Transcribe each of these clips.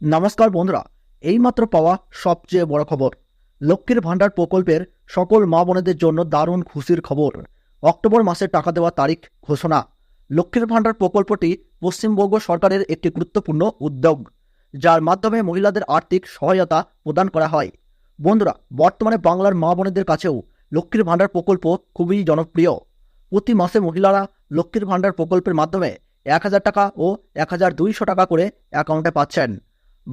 নমস্কার বন্ধুরা, এইমাত্র পাওয়া সবচেয়ে বড় খবর। লক্ষ্মীর ভাণ্ডার প্রকল্পের সকল মা বোনেদের জন্য দারুণ খুশির খবর। অক্টোবর মাসে টাকা দেওয়ার তারিখ ঘোষণা। লক্ষ্মীর ভাণ্ডার প্রকল্পটি পশ্চিমবঙ্গ সরকারের একটি গুরুত্বপূর্ণ উদ্যোগ, যার মাধ্যমে মহিলাদের আর্থিক সহায়তা প্রদান করা হয়। বন্ধুরা, বর্তমানে বাংলার মা বোনেদের কাছেও লক্ষ্মীর ভাণ্ডার প্রকল্প খুবই জনপ্রিয়। প্রতি মাসে মহিলারা লক্ষ্মীর ভাণ্ডার প্রকল্পের মাধ্যমে এক হাজার টাকা ও এক হাজার দুইশো টাকা করে অ্যাকাউন্টে পাচ্ছেন।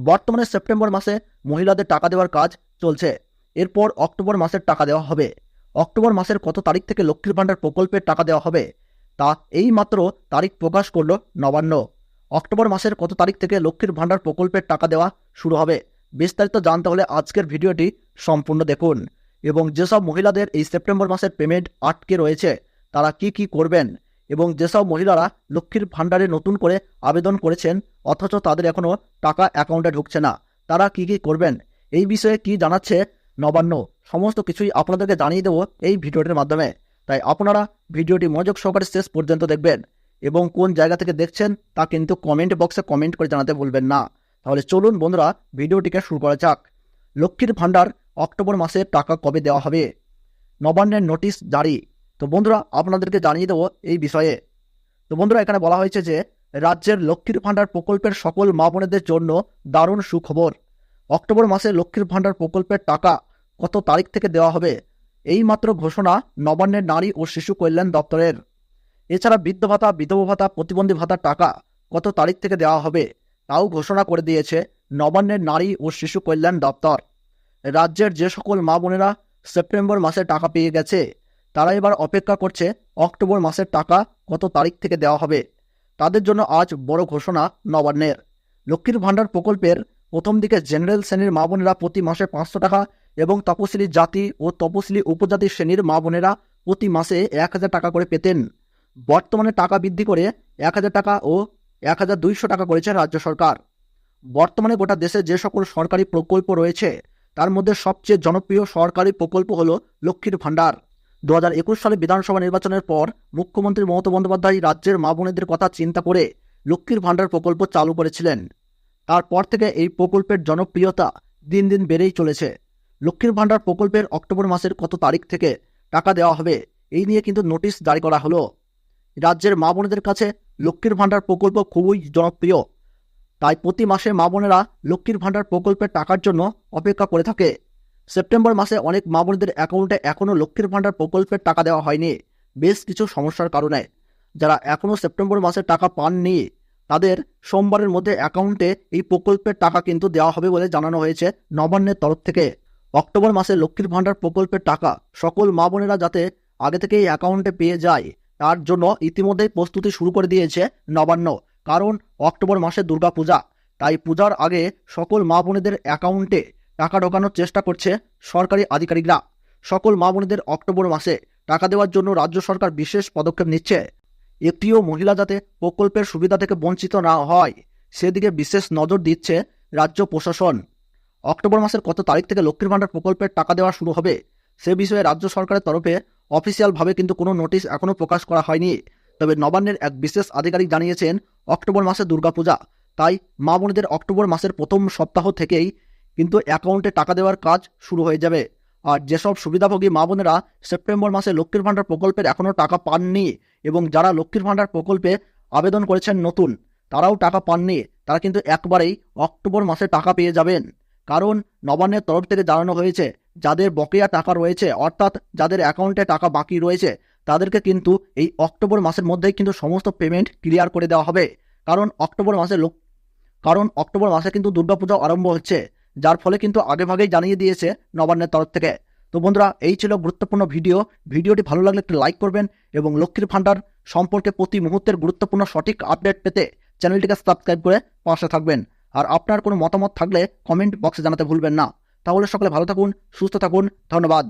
বর্তমানে সেপ্টেম্বর মাসে মহিলাদের টাকা দেওয়ার কাজ চলছে। এরপর অক্টোবর মাসের টাকা দেওয়া হবে। অক্টোবর মাসের কত তারিখ থেকে লক্ষ্মীর ভাণ্ডার প্রকল্পের টাকা দেওয়া হবে? তা এই মাত্র তারিখ প্রকাশ করল নবান্ন। অক্টোবর মাসের কত তারিখ থেকে লক্ষ্মীর ভাণ্ডার প্রকল্পের টাকা দেওয়া শুরু হবে? বিস্তারিত জানতে হলে আজকের ভিডিওটি সম্পূর্ণ দেখুন। এবং যেসব মহিলাদের এই সেপ্টেম্বর মাসের পেমেন্ট আটকে রয়েছে, তারা কি কি করবেন? এবং যেসব মহিলারা লক্ষ্মীর ভাণ্ডারে নতুন করে আবেদন করেছেন, অথচ তাদের এখনও টাকা অ্যাকাউন্টে ঢুকছে না, তারা কি কি করবেন? এই বিষয়ে কি জানাচ্ছে নবান্ন? সমস্ত কিছুই আপনাদেরকে জানিয়ে দেবো এই ভিডিওটির মাধ্যমে। তাই আপনারা ভিডিওটি মনোযোগ সহকারে শেষ পর্যন্ত দেখবেন এবং কোন জায়গা থেকে দেখছেন তা কিন্তু কমেন্ট বক্সে কমেন্ট করে জানাতে ভুলবেন না। তাহলে চলুন বন্ধুরা ভিডিওটিকে শুরু করা যাক। লক্ষ্মীর ভাণ্ডার অক্টোবর মাসে টাকা কবে দেওয়া হবে? নবান্নের নোটিশ জারি। তো বন্ধুরা, আপনাদেরকে জানিয়ে দেবো এই বিষয়ে। তো বন্ধুরা, এখানে বলা হয়েছে যে, রাজ্যের লক্ষ্মীর ভাণ্ডার প্রকল্পের সকল মা বোনেদের জন্য দারুণ সুখবর। অক্টোবর মাসে লক্ষ্মীর ভাণ্ডার প্রকল্পের টাকা কত তারিখ থেকে দেওয়া হবে? এই মাত্র ঘোষণা নবান্নের নারী ও শিশু কল্যাণ দপ্তরের। এছাড়া বৃদ্ধ ভাতা, বিধবা ভাতা, প্রতিবন্ধী ভাতার টাকা কত তারিখ থেকে দেওয়া হবে, তাও ঘোষণা করে দিয়েছে নবান্নের নারী ও শিশু কল্যাণ দপ্তর। রাজ্যের যে সকল মা বোনেরা সেপ্টেম্বর মাসে টাকা পেয়ে গেছে তারা এবার অপেক্ষা করছে অক্টোবর মাসের টাকা কত তারিখ থেকে দেওয়া হবে। তাদের জন্য আজ বড় ঘোষণা নবান্নের। লক্ষ্মীর ভাণ্ডার প্রকল্পের প্রথম দিকে জেনারেল শ্রেণির মা বোনেরা প্রতি মাসে পাঁচশো টাকা এবং তপশিলি জাতি ও তপশিলি উপজাতি শ্রেণির মা বোনেরা প্রতি মাসে এক হাজার টাকা করে পেতেন। বর্তমানে টাকা বৃদ্ধি করে এক হাজার টাকা ও এক হাজার দুইশো টাকা করেছে রাজ্য সরকার। বর্তমানে গোটা দেশে যে সকল সরকারি প্রকল্প রয়েছে, তার মধ্যে সবচেয়ে জনপ্রিয় সরকারি প্রকল্প হল লক্ষ্মীর ভাণ্ডার। দু হাজার একুশ সালে বিধানসভা নির্বাচনের পর মুখ্যমন্ত্রী মমতা বন্দ্যোপাধ্যায় রাজ্যের মা বোনেদের কথা চিন্তা করে লক্ষ্মীর ভাণ্ডার প্রকল্প চালু করেছিলেন। তারপর থেকে এই প্রকল্পের জনপ্রিয়তা দিন দিন বেড়েই চলেছে। লক্ষ্মীর ভাণ্ডার প্রকল্পের অক্টোবর মাসের কত তারিখ থেকে টাকা দেওয়া হবে, এই নিয়ে কিন্তু নোটিশ জারি করা হলো। রাজ্যের মা বোনেদের কাছে লক্ষ্মীর ভাণ্ডার প্রকল্প খুবই জনপ্রিয়। তাই প্রতি মাসে মা বোনেরা লক্ষ্মীর ভাণ্ডার প্রকল্পের টাকার জন্য অপেক্ষা করে থাকে। সেপ্টেম্বর মাসে অনেক মা বোনদের অ্যাকাউন্টে এখনও লক্ষ্মীর ভাণ্ডার প্রকল্পের টাকা দেওয়া হয়নি। বেশ কিছু সমস্যার কারণে। যারা এখনও সেপ্টেম্বর মাসে টাকা পাননি, তাদের সোমবারের মধ্যে অ্যাকাউন্টে এই প্রকল্পের টাকা কিন্তু দেওয়া হবে বলে জানানো হয়েছে নবান্নের তরফ থেকে। অক্টোবর মাসে লক্ষ্মীর ভাণ্ডার প্রকল্পের টাকা সকল মা বোনেরা যাতে আগে থেকেই অ্যাকাউন্টে পেয়ে যায়, তার জন্য ইতিমধ্যেই প্রস্তুতি শুরু করে দিয়েছে নবান্ন। কারণ অক্টোবর মাসে দুর্গাপূজা, তাই পূজার আগে সকল মা বোনেদের অ্যাকাউন্টে টাকা ঢোকানোর চেষ্টা করছে সরকারি আধিকারিকরা। সকল মা বোনেদের অক্টোবর মাসে টাকা দেওয়ার জন্য রাজ্য সরকার বিশেষ পদক্ষেপ নিচ্ছে। একটিও মহিলা যাতে প্রকল্পের সুবিধা থেকে বঞ্চিত না হয়, সেদিকে বিশেষ নজর দিচ্ছে রাজ্য প্রশাসন। অক্টোবর মাসের কত তারিখ থেকে লক্ষ্মীর ভাণ্ডার প্রকল্পের টাকা দেওয়া শুরু হবে, সে বিষয়ে রাজ্য সরকারের তরফে অফিসিয়ালভাবে কিন্তু কোনো নোটিশ এখনও প্রকাশ করা হয়নি। তবে নবান্নের এক বিশেষ আধিকারিক জানিয়েছেন, অক্টোবর মাসে দুর্গাপূজা, তাই মা বোনেদের অক্টোবর মাসের প্রথম সপ্তাহ থেকেই কিন্তু অ্যাকাউন্টে টাকা দেওয়ার কাজ শুরু হয়ে যাবে। আর যেসব সুবিধাভোগী মা বোনেরা সেপ্টেম্বর মাসে লক্ষ্মীর ভাণ্ডার প্রকল্পের এখনও টাকা পাননি এবং যারা লক্ষ্মীর ভাণ্ডার প্রকল্পে আবেদন করেছেন নতুন, তারাও টাকা পাননি, তারা কিন্তু একবারেই অক্টোবর মাসে টাকা পেয়ে যাবেন। কারণ নবান্নের তরফ থেকে জানানো হয়েছে, যাদের বকেয়া টাকা রয়েছে, অর্থাৎ যাদের অ্যাকাউন্টে টাকা বাকি রয়েছে, তাদেরকে কিন্তু এই অক্টোবর মাসের মধ্যেই কিন্তু সমস্ত পেমেন্ট ক্লিয়ার করে দেওয়া হবে। কারণ অক্টোবর মাসে লোক কারণ অক্টোবর মাসে কিন্তু দুর্গাপূজা আরম্ভ হচ্ছে। যার ফলে কিন্তু আগেভাগেই জানিয়ে দিয়েছে নবান্নের তরফ থেকে। তো বন্ধুরা, এই ছিল গুরুত্বপূর্ণ ভিডিও। ভিডিওটি ভালো লাগলে একটু লাইক করবেন এবং লক্ষ্মীর ভাণ্ডার সম্পর্কে প্রতি মুহূর্তের গুরুত্বপূর্ণ সঠিক আপডেট পেতে চ্যানেলটিকে সাবস্ক্রাইব করে পাশে থাকবেন। আর আপনার কোনো মতামত থাকলে কমেন্ট বক্সে জানাতে ভুলবেন না। তাহলে সকলে ভালো থাকুন, সুস্থ থাকুন, ধন্যবাদ।